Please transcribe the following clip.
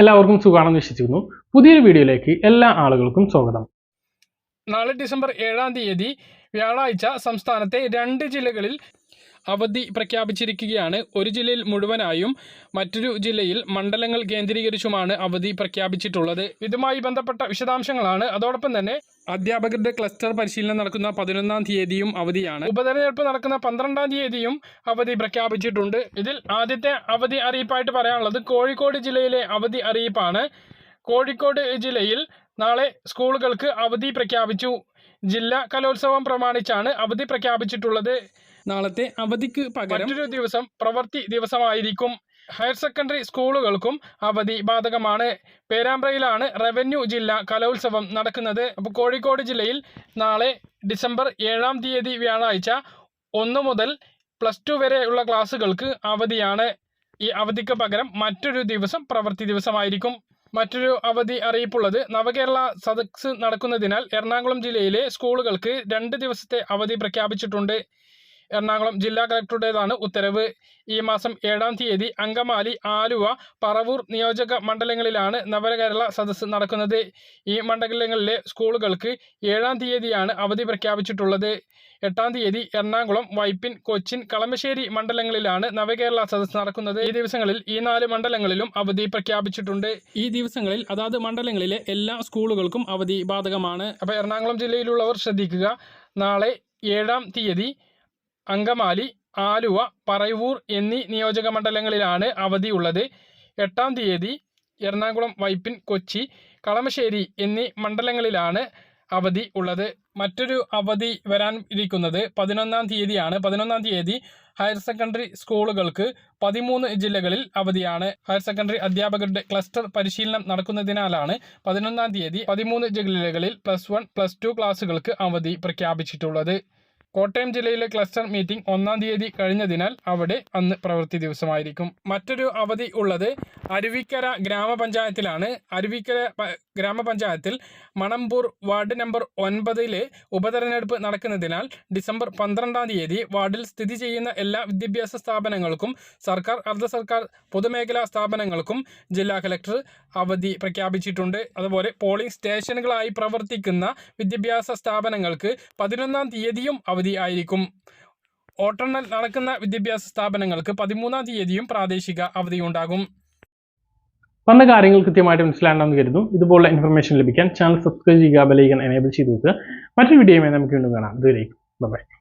എല്ലാവർക്കും സുഖമാണെന്ന് വിശ്വസിക്കുന്നു. പുതിയൊരു വീഡിയോയിലേക്ക് എല്ലാ ആളുകൾക്കും സ്വാഗതം. നാളെ ഡിസംബർ ഏഴാം തീയതി വ്യാഴാഴ്ച സംസ്ഥാനത്തെ രണ്ട് ജില്ലകളിൽ അവധി പ്രഖ്യാപിച്ചിരിക്കുകയാണ്. ഒരു ജില്ലയിൽ മുഴുവനായും മറ്റൊരു ജില്ലയിൽ മണ്ഡലങ്ങൾ കേന്ദ്രീകരിച്ചുമാണ് അവധി പ്രഖ്യാപിച്ചിട്ടുള്ളത്. ഇതുമായി ബന്ധപ്പെട്ട വിശദാംശങ്ങളാണ്. അതോടൊപ്പം തന്നെ അധ്യാപകരുടെ ക്ലസ്റ്റർ പരിശീലനം നടക്കുന്ന പതിനൊന്നാം തീയതിയും അവധിയാണ്. ഉപതെരഞ്ഞെടുപ്പ് നടക്കുന്ന പന്ത്രണ്ടാം തീയതിയും അവധി പ്രഖ്യാപിച്ചിട്ടുണ്ട്. ഇതിൽ ആദ്യത്തെ അവധി അറിയിപ്പായിട്ട് പറയാനുള്ളത് കോഴിക്കോട് ജില്ലയിലെ അവധി അറിയിപ്പാണ്. കോഴിക്കോട് ജില്ലയിൽ നാളെ സ്കൂളുകൾക്ക് അവധി പ്രഖ്യാപിച്ചു. ജില്ലാ കലോത്സവം പ്രമാണിച്ചാണ് അവധി പ്രഖ്യാപിച്ചിട്ടുള്ളത്. നാളത്തെ അവധിക്ക് പകരം മറ്റൊരു ദിവസം പ്രവൃത്തി ദിവസമായിരിക്കും. ഹയർ സെക്കൻഡറി സ്കൂളുകൾക്കും അവധി ബാധകമാണ്. പേരാമ്പ്രയിലാണ് റവന്യൂ ജില്ലാ കലോത്സവം നടക്കുന്നത്. അപ്പോൾ കോഴിക്കോട് ജില്ലയിൽ നാളെ ഡിസംബർ ഏഴാം തീയതി വ്യാഴാഴ്ച ഒന്ന് മുതൽ പ്ലസ് ടു വരെയുള്ള ക്ലാസ്സുകൾക്ക് അവധിയാണ്. ഈ അവധിക്ക് പകരം മറ്റൊരു ദിവസം പ്രവൃത്തി ദിവസമായിരിക്കും. മറ്റൊരു അവധി അറിയിപ്പുള്ളത് നവകേരള സദസ് നടക്കുന്നതിനാൽ എറണാകുളം ജില്ലയിലെ സ്കൂളുകൾക്ക് രണ്ട് ദിവസത്തെ അവധി പ്രഖ്യാപിച്ചിട്ടുണ്ട്. എറണാകുളം ജില്ലാ കളക്ടറുടേതാണ് ഉത്തരവ്. ഈ മാസം ഏഴാം തീയതി അങ്കമാലി ആലുവ പറവൂർ നിയോജക മണ്ഡലങ്ങളിലാണ് നവകേരള സദസ് നടക്കുന്നത്. ഈ മണ്ഡലങ്ങളിലെ സ്കൂളുകൾക്ക് ഏഴാം തീയതിയാണ് അവധി പ്രഖ്യാപിച്ചിട്ടുള്ളത്. എട്ടാം തീയതി എറണാകുളം വൈപ്പിൻ കൊച്ചിൻ കളമശ്ശേരി മണ്ഡലങ്ങളിലാണ് നവകേരള സദസ് നടക്കുന്നത്. ഈ ദിവസങ്ങളിൽ ഈ നാല് മണ്ഡലങ്ങളിലും അവധി പ്രഖ്യാപിച്ചിട്ടുണ്ട്. ഈ ദിവസങ്ങളിൽ അതാത് മണ്ഡലങ്ങളിലെ എല്ലാ സ്കൂളുകൾക്കും അവധി ബാധകമാണ്. അപ്പോൾ എറണാകുളം ജില്ലയിലുള്ളവർ ശ്രദ്ധിക്കുക. നാളെ ഏഴാം തീയതി അങ്കമാലി ആലുവ പറവൂർ എന്നീ നിയോജക മണ്ഡലങ്ങളിലാണ് അവധിയുള്ളത് എട്ടാം തീയതി എറണാകുളം വൈപ്പിൻ കൊച്ചി കളമശ്ശേരി എന്നീ മണ്ഡലങ്ങളിലാണ് അവധി ഉള്ളത്. മറ്റൊരു അവധി വരാൻ ഇരിക്കുന്നത് പതിനൊന്നാം തീയതിയാണ്. പതിനൊന്നാം തീയതി ഹയർ സെക്കൻഡറി സ്കൂളുകൾക്ക് പതിമൂന്ന് ജില്ലകളിൽ അവധിയാണ്. ഹയർ സെക്കൻഡറി അധ്യാപകരുടെ ക്ലസ്റ്റർ പരിശീലനം നടക്കുന്നതിനാലാണ് പതിനൊന്നാം തീയതി പതിമൂന്ന് ജില്ലകളിൽ പ്ലസ് വൺ പ്ലസ് ടു ക്ലാസ്സുകൾക്ക് അവധി പ്രഖ്യാപിച്ചിട്ടുള്ളത്. കോട്ടയം ജില്ലയിലെ ക്ലസ്റ്റർ മീറ്റിംഗ് ഒന്നാം തീയതി കഴിഞ്ഞതിനാൽ അവിടെ അന്ന് പ്രവൃത്തി ദിവസമായിരിക്കും. മറ്റൊരു അവധി ഉള്ളത് അരുവിക്കര ഗ്രാമപഞ്ചായത്തിലാണ്. അരുവിക്കര ഗ്രാമപഞ്ചായത്തിൽ മണമ്പൂർ വാർഡ് നമ്പർ ഒൻപതിലെ ഉപതെരഞ്ഞെടുപ്പ് നടക്കുന്നതിനാൽ ഡിസംബർ പന്ത്രണ്ടാം തീയതി വാർഡിൽ സ്ഥിതി ചെയ്യുന്ന എല്ലാ വിദ്യാഭ്യാസ സ്ഥാപനങ്ങൾക്കും സർക്കാർ അർദ്ധ സർക്കാർ പൊതുമേഖലാ സ്ഥാപനങ്ങൾക്കും ജില്ലാ കലക്ടർ അവധി പ്രഖ്യാപിച്ചിട്ടുണ്ട്. അതുപോലെ പോളിംഗ് സ്റ്റേഷനുകളായി പ്രവർത്തിക്കുന്ന വിദ്യാഭ്യാസ സ്ഥാപനങ്ങൾക്ക് പതിനൊന്നാം തീയതിയും അവധി ആയിരിക്കും. വോട്ടെണ്ണൽ നടക്കുന്ന വിദ്യാഭ്യാസ സ്ഥാപനങ്ങൾക്ക് പതിമൂന്നാം തീയതിയും പ്രാദേശിക അവധിയുണ്ടാകും. പറഞ്ഞ കാര്യങ്ങൾ കൃത്യമായിട്ട് മനസ്സിലാണെന്ന് കരുതും ഇതുപോലുള്ള ഇൻഫർമേഷൻ ലഭിക്കാൻ ചാനൽ സബ്സ്ക്രൈബ് ചെയ്യുക ബെലൈക്കൻ എനേബിൾ ചെയ്ത് വെക്കുക. മറ്റൊരു വീഡിയോയുമായി നമുക്ക് വീണ്ടും കാണാം. ഇതുവരെ ബൈ